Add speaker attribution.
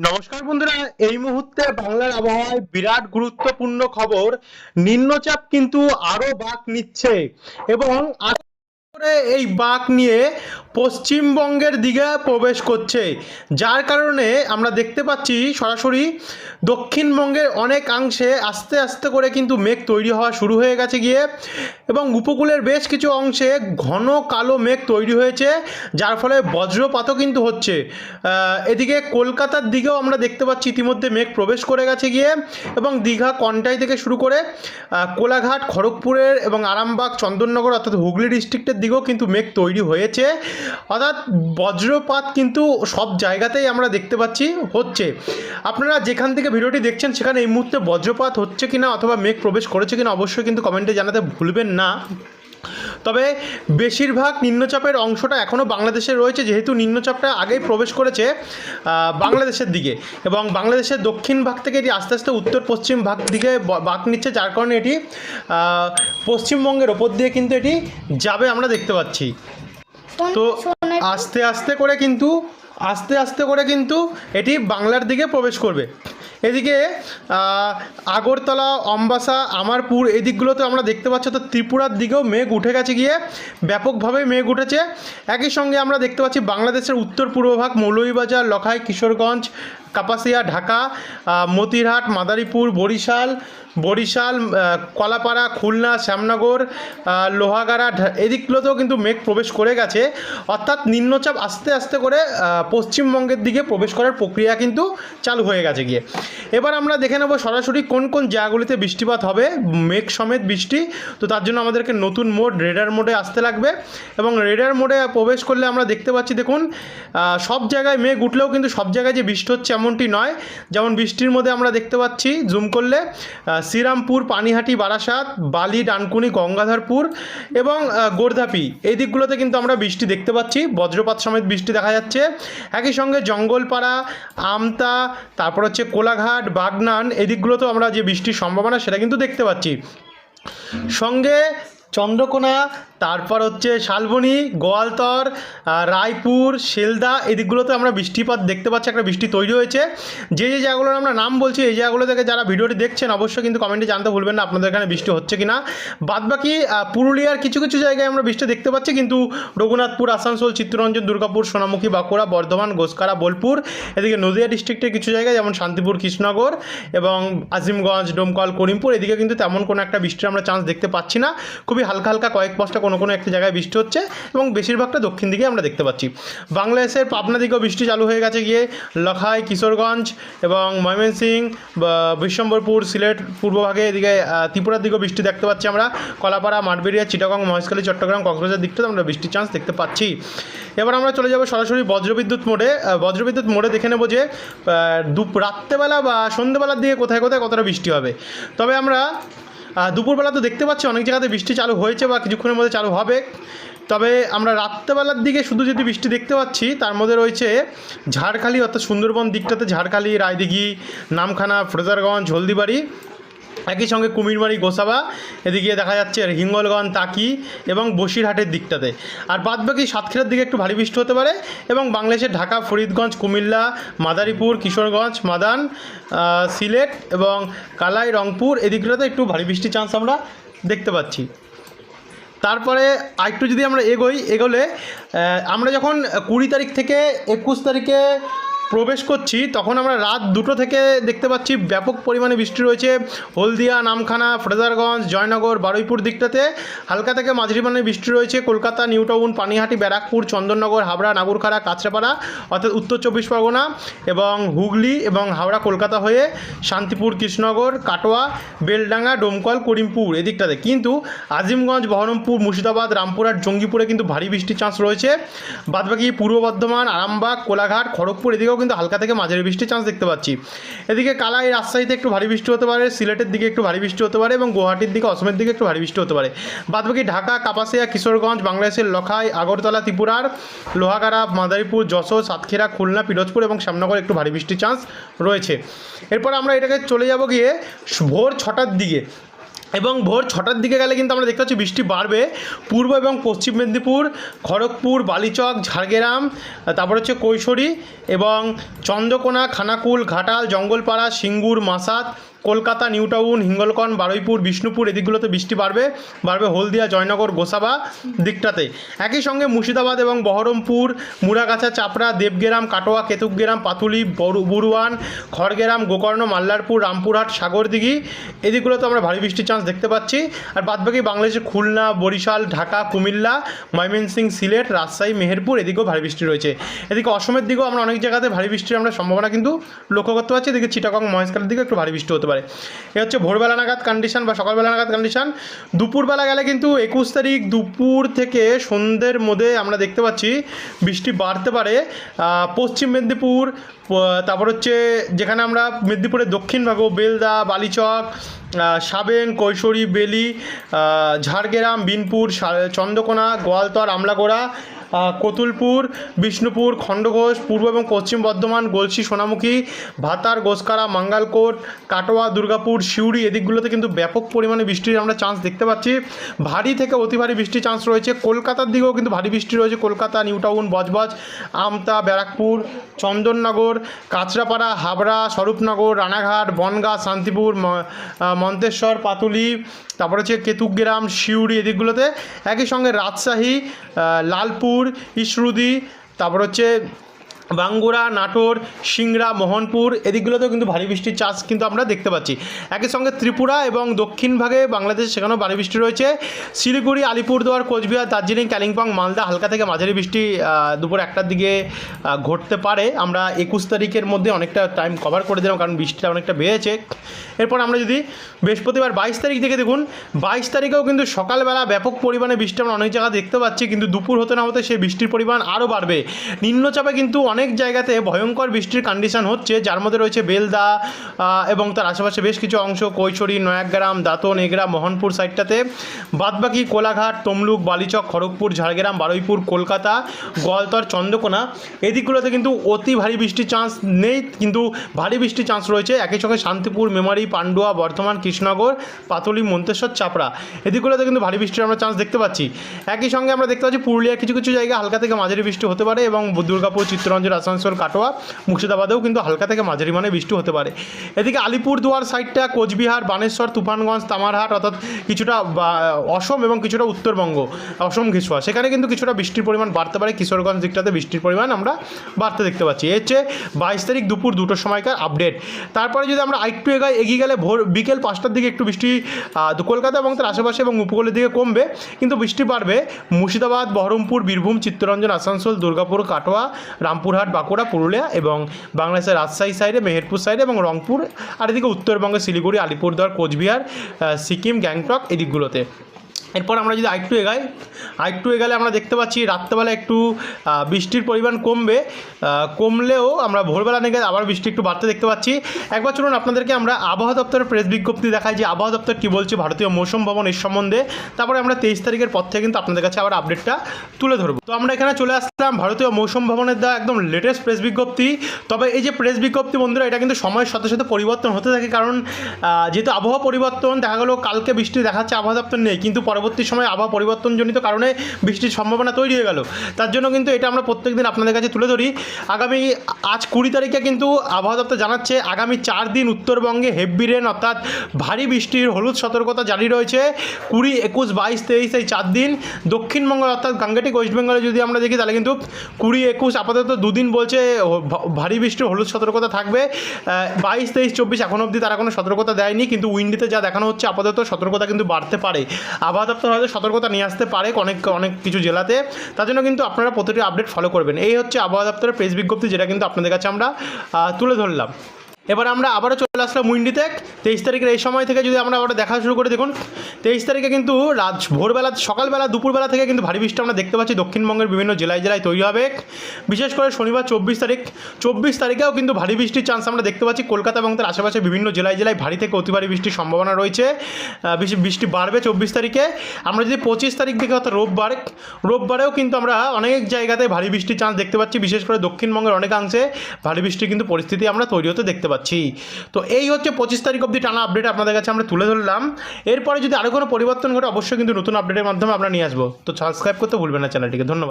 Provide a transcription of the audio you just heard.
Speaker 1: নমস্কার বন্ধুরা, এই মুহূর্তে বাংলার আবহাওয়ায় বিরাট গুরুত্বপূর্ণ খবর, নিম্নচাপ কিন্তু আরও বাক নিচ্ছে এবং করে এই বাঁক নিয়ে পশ্চিমবঙ্গের দিকে প্রবেশ করছে। যার কারণে আমরা দেখতে পাচ্ছি সরাসরি দক্ষিণবঙ্গের অনেকাংশে আস্তে আস্তে করে কিন্তু মেঘ তৈরি হওয়া শুরু হয়ে গেছে গিয়ে এবং উপকূলের বেশ কিছু অংশে ঘন কালো মেঘ তৈরি হয়েছে, যার ফলে বজ্রপাতও কিন্তু হচ্ছে। এদিকে কলকাতার দিকেও আমরা দেখতে পাচ্ছি ইতিমধ্যে মেঘ প্রবেশ করে গেছে গিয়ে এবং দীঘা, কন্টাই থেকে শুরু করে কোলাঘাট, খড়গপুরের এবং আরামবাগ, চন্দননগর অর্থাৎ হুগলি ডিস্ট্রিক্টের দিকেও কিন্তু মেঘ তৈরি হয়েছে। অর্থাৎ বজ্রপাত কিন্তু সব জায়গাতেই আমরা দেখতে পাচ্ছি হচ্ছে। আপনারা যেখান থেকে ভিডিওটি দেখছেন সেখানে এই মুহূর্তে বজ্রপাত হচ্ছে কিনা অথবা মেঘ প্রবেশ করেছে কিনা অবশ্যই কিন্তু কমেন্টে জানাতে ভুলবেন না। তবে বেশিরভাগ নিম্নচাপের অংশটা এখনও বাংলাদেশে রয়েছে, যেহেতু নিম্নচাপটা আগেই প্রবেশ করেছে বাংলাদেশের দিকে। এবং বাংলাদেশের দক্ষিণ ভাগ থেকে এটি আস্তে আস্তে উত্তর পশ্চিম ভাগ দিকে বাঁক নিচ্ছে, যার কারণে এটি পশ্চিমবঙ্গের ওপর দিয়ে কিন্তু এটি যাবে আমরা দেখতে পাচ্ছি। তো আস্তে আস্তে করে কিন্তু, আস্তে আস্তে করে কিন্তু এটি বাংলার দিকে প্রবেশ করবে। এদিকে আগরতলা, অম্বাসা, আমারপুর এই দিকগুলোতে আমরা দেখতে পাচ্ছি তো ত্রিপুরার দিকেও মেঘ উঠে গেছে গিয়ে, ব্যাপকভাবে মেঘ উঠেছে। একই সঙ্গে আমরা দেখতে পাচ্ছি বাংলাদেশের উত্তর পূর্ব ভাগ, মৌলভীবাজার, লখাই, কিশোরগঞ্জ কাপাসিয়া, ঢাকা মতিরহাট, মাদারীপুর, বরিশাল বরিশাল কলাপাড়া, খুলনা, শ্যামনগর লোহাগাড়া এদিকগুলোতেও কিন্তু মেঘ প্রবেশ করে গেছে। অর্থাৎ নিম্নচাপ আস্তে আস্তে করে পশ্চিমবঙ্গের দিকে প্রবেশ করার প্রক্রিয়া কিন্তু চালু হয়ে গেছে গিয়ে। এবার আমরা দেখে নেব সরাসরি কোন কোন জায়গাগুলিতে বৃষ্টিপাত হবে, মেঘ সমেত বৃষ্টি। তো তার জন্য আমাদেরকে নতুন মোড, রেডার মোডে আসতে লাগবে এবং রেডার মোডে প্রবেশ করলে আমরা দেখতে পাচ্ছি, দেখুন সব জায়গায় মেঘ উঠলেও কিন্তু সব জায়গায় যে বৃষ্টি হচ্ছে এমনটি নয়। যেমন বৃষ্টির মধ্যে আমরা দেখতে পাচ্ছি জুম করলে শ্রীরামপুর, পানিহাটি, বারাসাত, বালি, ডানকুনি, গঙ্গাধরপুর এবং গোর্ধাপি। এই দিকগুলোতে কিন্তু আমরা বৃষ্টি দেখতে পাচ্ছি। বজ্রপাত সমেত বৃষ্টি দেখা যাচ্ছে। একই সঙ্গে জঙ্গলপাড়া, আমতা, তারপর হচ্ছে কোলাঘাট, বাগনান, এই দিকগুলোতেও আমরা যে বৃষ্টির সম্ভাবনা সেটা কিন্তু দেখতে পাচ্ছি। সঙ্গে চন্দ্রকোনা তারপর হচ্ছে শালবনি, গোয়ালতর রায়পুর, শিলদা এদিকগুলোতে আমরা বৃষ্টিপাত দেখতে পাচ্ছি, একটা বৃষ্টি তৈরি হয়েছে। যে যে জায়গাগুলোর আমরা নাম বলছি, এই জায়গাগুলো থেকে যারা ভিডিওটি দেখছেন, অবশ্যই কিন্তু কমেন্টে জানতে ভুলবেন না, আপনাদের এখানে বৃষ্টি হচ্ছে কি না বাদবাকি পুরুলিয়ার কিছু কিছু জায়গায় আমরা বৃষ্টি দেখতে পাচ্ছি, কিন্তু রঘুনাথপুর, আসানসোল, চিত্তরঞ্জন, দুর্গাপুর, সোনামুখী, বাঁকুড়া, বর্ধমান গোসকারা বোলপুর, এদিকে নদিয়া ডিস্ট্রিক্টের কিছু জায়গায়, যেমন শান্তিপুর, কৃষ্ণনগর এবং আজিমগঞ্জ, ডোমকল, করিমপুর, এদিকে কিন্তু তেমন কোনো একটা বৃষ্টির আমরা চান্স দেখতে পাচ্ছি না। খুবই হালকা হালকা কয়েক পাঁচটা কোনো কোনো একটা জায়গায় বৃষ্টি হচ্ছে এবং বেশিরভাগটা দক্ষিণ দিকে আমরা দেখতে পাচ্ছি। বাংলাদেশের পাবনা দিকেও বৃষ্টি চালু হয়ে গেছে গিয়ে লখাই, কিশোরগঞ্জ এবং ময়মনসিং বিশ্বম্বরপুর, সিলেট পূর্বভাগে এদিকে ত্রিপুরার দিকেও বৃষ্টি দেখতে পাচ্ছি আমরা। কলাপাড়া মাঠবেড়িয়া চিটাগং, মহেশখালী, চট্টগ্রাম, কক্সবাজার দিকটাতে আমরা বৃষ্টির চান্স দেখতে পাচ্ছি। এবার আমরা চলে যাব সরাসরি বজ্রবিদ্যুৎ মোড়ে। বজ্রবিদ্যুৎ মোড়ে দেখে নেব যে দুপ, রাত্রেবেলা বা সন্ধ্যেবেলার দিকে কোথায় কোথায় কতটা বৃষ্টি হবে। তবে আমরা দুপুরবেলা তো দেখতে পাচ্ছি অনেক জায়গাতে বৃষ্টি চালু হয়েছে বা কিছুক্ষণের মধ্যে চালু হবে। তবে আমরা রাত্রেবেলার দিকে শুধু যদি বৃষ্টি দেখতে পাচ্ছি, তার মধ্যে রয়েছে ঝাড়খালি, অর্থাৎ সুন্দরবন দিকটাতে ঝাড়খালি, রায়দিঘি, নামখানা, ফ্রেজারগঞ্জ, হলদিবাড়ি। একই সঙ্গে কুমিরমারি, গোসাবা, এদিকে দেখা যাচ্ছে হিঙ্গলগঞ্জ তাকি এবং বসিরহাটের দিকটাতে। আর বাদবাকি সাতক্ষীরার দিকে একটু ভারী বৃষ্টি হতে পারে এবং বাংলাদেশের ঢাকা, ফরিদগঞ্জ, কুমিল্লা, মাদারীপুর, কিশোরগঞ্জ, মাদান সিলেট এবং কালাই, রংপুর এদিকটাতে একটু ভারী বৃষ্টির চান্স আমরা দেখতে পাচ্ছি। তারপরে আরেকটু যদি আমরা এগোই, এগোলে আমরা যখন কুড়ি তারিখ থেকে একুশ তারিখে প্রবেশ করছি, তখন আমরা রাত দুটো থেকে দেখতে পাচ্ছি ব্যাপক পরিমাণে বৃষ্টি রয়েছে। হলদিয়া, নামখানা, ফ্রেজারগঞ্জ, জয়নগর, বারুইপুর দিকটাতে। হালকা থেকে মাঝারি মানের বৃষ্টি রয়েছে। কলকাতা, নিউ টাউন, পানিহাটি, ব্যারাকপুর, চন্দননগর, হাবড়া, নাগুরখাড়া, কাঁচরাপাড়া, অর্থাৎ উত্তর চব্বিশ পরগনা এবং হুগলি এবং হাওড়া, কলকাতা হয়ে শান্তিপুর, কৃষ্ণনগর, কাটোয়া, বেলডাঙ্গা, ডোমকল, করিমপুর এদিকটাতে। কিন্তু আজিমগঞ্জ, বহরমপুর, মুর্শিদাবাদ, রামপুরহাট, জঙ্গিপুরে কিন্তু ভারী বৃষ্টির চান্স রয়েছে। বাদবাকি পূর্ব বর্ধমান, আরামবাগ, কোলাঘাট, খড়গপুর এদিকেও কিন্তু হালকা থেকে মাঝারি বৃষ্টির চান্স দেখতে পাচ্ছি। এদিকে কালাই রাজশাহীতে একটু ভারী বৃষ্টি হতে পারে, সিলেটের দিকে একটু ভারী বৃষ্টি হতে পারে এবং গুয়াহাটির দিকে অসমের দিকে একটু ভারী বৃষ্টি হতে পারে। বাদবাকি ঢাকা, কাপাসিয়া, কিশোরগঞ্জ, বাংলাদেশের লখাই, আগরতলা, ত্রিপুরার লোহাগাড়া, মাদারীপুর, যশোর, সাতক্ষীরা, খুলনা, পিরোজপুর এবং শ্যামনগর একটু ভারী বৃষ্টির চান্স রয়েছে। এরপর আমরা এটাকে চলে যাব গিয়ে ভোর ছটার দিকে। এবং ভোর ছটার দিকে গেলে কিন্তু আমরা দেখতে পাচ্ছি বৃষ্টি বাড়বে। পূর্ব এবং পশ্চিম মেদিনীপুর, খড়গপুর, বালিচক, ঝাড়গ্রাম, তারপর হচ্ছে কৈশোরী এবং চন্দ্রকোনা, খানাকুল, ঘাটাল, জঙ্গলপাড়া, সিঙ্গুর মাসাত কলকাতা, নিউ টাউন, হিঙ্গলকন, বারুইপুর, বিষ্ণুপুর এদিকগুলোতে বৃষ্টি বাড়বে বাড়বে হলদিয়া, জয়নগর, গোসাবা দিকটাতে। একই সঙ্গে মুর্শিদাবাদ এবং বহরমপুর মুরাগাছা চাপড়া, দেবগেরাম, কাটোয়া, কেতুকগ্রাম, পাতুলি বুরুয়ান খড়গেরাম, গোকর্ণ, মাল্লারপুর, রামপুরহাট, সাগরদিঘি এদিকগুলোতে আমরা ভারী বৃষ্টির চান্স দেখতে পাচ্ছি। আর বাদবাকি বাংলাদেশের খুলনা, বরিশাল, ঢাকা, কুমিল্লা ময়মনসিংহ সিলেট, রাজশাহী, মেহেরপুর এদিকেও ভারী বৃষ্টি রয়েছে। এদিকে অসমের দিকেও আমরা অনেক জায়গাতে ভারী বৃষ্টির আমরা সম্ভাবনা কিন্তু লক্ষ্য করতে পারছি। এদিকে চিটাগং, মহেশখালের দিকে একটু ভারী বৃষ্টি হতে পারে। এ হচ্ছে ভোরবেলা নাগাদ কন্ডিশন বা সকালবেলা নাগাদ কন্ডিশন দুপুরবেলা গেলে কিন্তু একুশ তারিখ দুপুর থেকে সন্ধ্যের মধ্যে আমরা দেখতে পাচ্ছি বৃষ্টি বাড়তে পারে। পশ্চিম মেদিনীপুর তারপর হচ্ছে যেখানে আমরা মেদিনীপুরের দক্ষিণ ভাগও বেলদা, বালিচক সাবেন, কৈশোরী, বেলি ঝাড়গ্রাম, বিনপুর চন্দ্রকোনা, গোয়ালতর, আমলাগোড়া কতুলপুর, বিষ্ণুপুর, খণ্ডঘোষ, পূর্ব এবং পশ্চিম বর্ধমান গলসি সোনামুখী, ভাতার, গোসকারা, মাঙ্গালকোট, কাটোয়া, দুর্গাপুর, সিউড়ি এদিকগুলোতে কিন্তু ব্যাপক পরিমাণে বৃষ্টির আমরা চান্স দেখতে পাচ্ছি। ভারী থেকে অতি ভারী বৃষ্টির চান্স রয়েছে। কলকাতার দিকেও কিন্তু ভারী বৃষ্টি রয়েছে। কলকাতা, নিউ টাউন, বজবজ, আমতা, ব্যারাকপুর, চন্দননগর, কাঁচরাপাড়া, হাবড়া, স্বরূপনগর, রানাঘাট, বনগাঁ, শান্তিপুর মন্তেশ্বর, পাতুলি তারপর হচ্ছে কেতুগ্রাম সিউড়ি এদিকগুলোতে একই সঙ্গে রাজশাহী লালপুর ইসরুদি তারপর হচ্ছে বাঙ্গুরা, নাটোর, সিংড়া, মোহনপুর এদিকগুলোতেও কিন্তু ভারী বৃষ্টির চাষ কিন্তু আমরা দেখতে পাচ্ছি। একই সঙ্গে ত্রিপুরা এবং দক্ষিণ ভাগে বাংলাদেশ সেখানেও ভারী বৃষ্টি রয়েছে। শিলিগুড়ি, আলিপুরদুয়ার, কোচবিহার, দার্জিলিং, কালিম্পং, মালদা হালকা থেকে মাঝারি বৃষ্টি দুপুর একটার দিকে ঘটতে পারে। আমরা একুশ তারিখের মধ্যে অনেকটা টাইম কভার করে দিলাম, কারণ বৃষ্টিটা অনেকটা বেড়েছে। এরপর আমরা যদি বৃহস্পতিবার বাইশ তারিখ থেকে দেখুন, বাইশ তারিখেও কিন্তু সকালবেলা ব্যাপক পরিমাণে বৃষ্টি আমরা অনেক জায়গায় দেখতে পাচ্ছি, কিন্তু দুপুর হতে না হতে সেই বৃষ্টির পরিমাণ আরও বাড়বে। নিম্নচাপে কিন্তু অনেক জায়গাতে ভয়ঙ্কর বৃষ্টির কন্ডিশন হচ্ছে, যার মধ্যে রয়েছে বেলদা এবং তার আশেপাশে বেশ কিছু অংশ, কৈশোরী, নয়াগ্রাম, দাঁতন, এগরা, মোহনপুর সাইডটাতে বাদবাকি কোলাঘাট, তমলুক, বালিচক, খড়গপুর, ঝাড়গ্রাম, বারুইপুর, কলকাতা, গোয়ালতর, চন্দ্রকোনা, এদিকগুলোতে কিন্তু অতি ভারী বৃষ্টির চান্স নেই, কিন্তু ভারী বৃষ্টির চান্স রয়েছে। একই সঙ্গে শান্তিপুর, মেমারি, পান্ডুয়া, বর্ধমান, কৃষ্ণনগর, পাতলি, মন্তেশ্বর, চাপড়া। এদিকগুলোতে কিন্তু ভারী বৃষ্টির আমরা চান্স দেখতে পাচ্ছি। একই সঙ্গে আমরা দেখতে পাচ্ছি, পুরুলিয়ার কিছু কিছু জায়গায় হালকা থেকে মাঝারি বৃষ্টি হতে পারে এবং দুর্গাপুর, চিত্তরঞ্জন আসানসোল, কাটোয়া, মুর্শিদাবাদেও কিন্তু হালকা থেকে মাঝারি মানে বৃষ্টি হতে পারে। এদিকে আলিপুরদুয়ার সাইডটা কোচবিহার, বানেশ্বর, তুফানগঞ্জ, তামারহাট, অর্থাৎ কিছুটা অসম এবং কিছুটা উত্তরবঙ্গ, অসম ঘিসুয়া সেখানে কিন্তু কিছুটা বৃষ্টির পরিমাণ বাড়তে পারে। কিশোরগঞ্জ দিকটাতে বৃষ্টির পরিমাণ আমরা বাড়তে দেখতে পাচ্ছি। এর চেয়ে বাইশ তারিখ দুপুর দুটোর সময়কার আপডেট। তারপরে যদি আমরা আরেকটু এগায় এগিয়ে গেলে ভোর বিকেল পাঁচটার দিকে একটু বৃষ্টি কলকাতা এবং তার আশেপাশে এবং উপকূলের দিকে কমবে, কিন্তু বৃষ্টি বাড়বে। মুর্শিদাবাদ, বহরমপুর, বীরভূম, চিত্তরঞ্জন, আসানসোল, দুর্গাপুর, কাটোয়া, রামপুরহাট বাঁকুড়া, পুরুলিয়া এবং বাংলাদেশের রাজশাহী সাইডে মেহেরপুর সাইডে এবং রংপুর আর এদিকে উত্তরবঙ্গে শিলিগুড়ি, আলিপুরদুয়ার, কোচবিহার সিকিম, গ্যাংটক এদিকগুলোতে। এরপর আমরা যদি আরেকটু এগাই, আরেকটু এগালে আমরা দেখতে পাচ্ছি রাত্রেবেলা একটু বৃষ্টির পরিমাণ কমবে। কমলেও আমরা ভোরবেলা থেকে আবার বৃষ্টি একটু বাড়তে দেখতে পাচ্ছি। একবার চলুন আপনাদেরকে আমরা আবহাওয়া দপ্তরের প্রেস বিজ্ঞপ্তি দেখাই যে আবহাওয়া দপ্তর কী বলছে ভারতীয় মৌসুম ভবন এর সম্বন্ধে। তারপরে আমরা তেইশ তারিখের পর থেকে কিন্তু আপনাদের কাছে আবার আপডেটটা তুলে ধরবো। তো আমরা এখানে চলে আসলাম ভারতীয় মৌসুম ভবনের দেওয়া একদম লেটেস্ট প্রেস বিজ্ঞপ্তি। তবে এই যে প্রেস বিজ্ঞপ্তি বন্ধুরা, এটা কিন্তু সময়ের সাথে সাথে পরিবর্তন হতে থাকে কারণ যেহেতু আবহাওয়া পরিবর্তন, দেখা গেলো কালকে বৃষ্টি দেখাচ্ছে, আবহাওয়া দপ্তর নেই। কিন্তু পরবর্তী সময়ে আবহাওয়া পরিবর্তনজনিত কারণে বৃষ্টির সম্ভাবনা তৈরি হয়ে গেল। তার জন্য কিন্তু এটা আমরা প্রত্যেক দিন আপনাদের কাছে তুলে ধরি। আগামী আজ কুড়ি তারিখে কিন্তু আবহাওয়া দপ্তর জানাচ্ছে, আগামী চার দিন উত্তরবঙ্গে হেভি রেন অর্থাৎ ভারী বৃষ্টির হলুদ সতর্কতা জারি রয়েছে। কুড়ি, একুশ, বাইশ, তেইশ এই চার দিন। দক্ষিণবঙ্গ অর্থাৎ গাঙ্গেটিক ওয়েস্ট বেঙ্গলে যদি আমরা দেখি তাহলে কিন্তু কুড়ি, একুশ আপাতত দুদিন বলছে ভারী বৃষ্টির হলুদ সতর্কতা থাকবে। বাইশ, তেইশ, চব্বিশ এখনও অবধি তারা কোনো সতর্কতা দেয়নি, কিন্তু উইন্ডিতে যা দেখানো হচ্ছে আপাতত সতর্কতা কিন্তু বাড়তে পারে। আবহাওয়া দপ্তর হয়তো সতর্কতা নিয়ে আসতে পারে অনেক অনেক কিছু জেলাতে। তার জন্য কিন্তু আপনারা প্রতিটি আপডেট ফলো করবেন। এই হচ্ছে আবহাওয়া দপ্তরের প্রেস বিজ্ঞপ্তি যেটা কিন্তু আপনাদের কাছে আমরা তুলে ধরলাম। এবার আমরা আবারও চলে আসলাম উইন্ডিতে তেইশ তারিখের এই সময় থেকে যদি আমরা আবার দেখা শুরু করে, দেখুন, তেইশ তারিখে কিন্তু রাত, ভোরবেলা, সকালবেলা, দুপুরবেলা থেকে কিন্তু ভারী বৃষ্টি আমরা দেখতে পাচ্ছি দক্ষিণবঙ্গের বিভিন্ন জেলায় জেলায় তৈরি হবে। বিশেষ করে শনিবার চব্বিশ তারিখ, চব্বিশ তারিখেও কিন্তু ভারী বৃষ্টির চান্স আমরা দেখতে পাচ্ছি কলকাতা এবং তার আশেপাশে বিভিন্ন জেলায় জেলায় ভারী থেকে অতি ভারী বৃষ্টির সম্ভাবনা রয়েছে। বৃষ্টি বাড়বে চব্বিশ তারিখে। আমরা যদি পঁচিশ তারিখ থেকে অর্থাৎ রোববার, রোববারেও কিন্তু আমরা অনেক জায়গাতে ভারী বৃষ্টির চান্স দেখতে পাচ্ছি। বিশেষ করে দক্ষিণবঙ্গের অনেকাংশে ভারী বৃষ্টির কিন্তু পরিস্থিতি আমরা তৈরি হতে দেখতে পাচ্ছি। পাচ্ছি। তো এই হচ্ছে পঁচিশ তারিখ অবধি টানা আপডেট আপনাদের কাছে আমরা তুলে ধরলাম। এরপরে যদি আরও কোনো পরিবর্তন ঘটে, অবশ্যই কিন্তু নতুন আপডেটের মাধ্যমে আমরা নিয়ে আসব। তো সাবস্ক্রাইব করতে ভুলবেন না চ্যানেলটিকে ধন্যবাদ।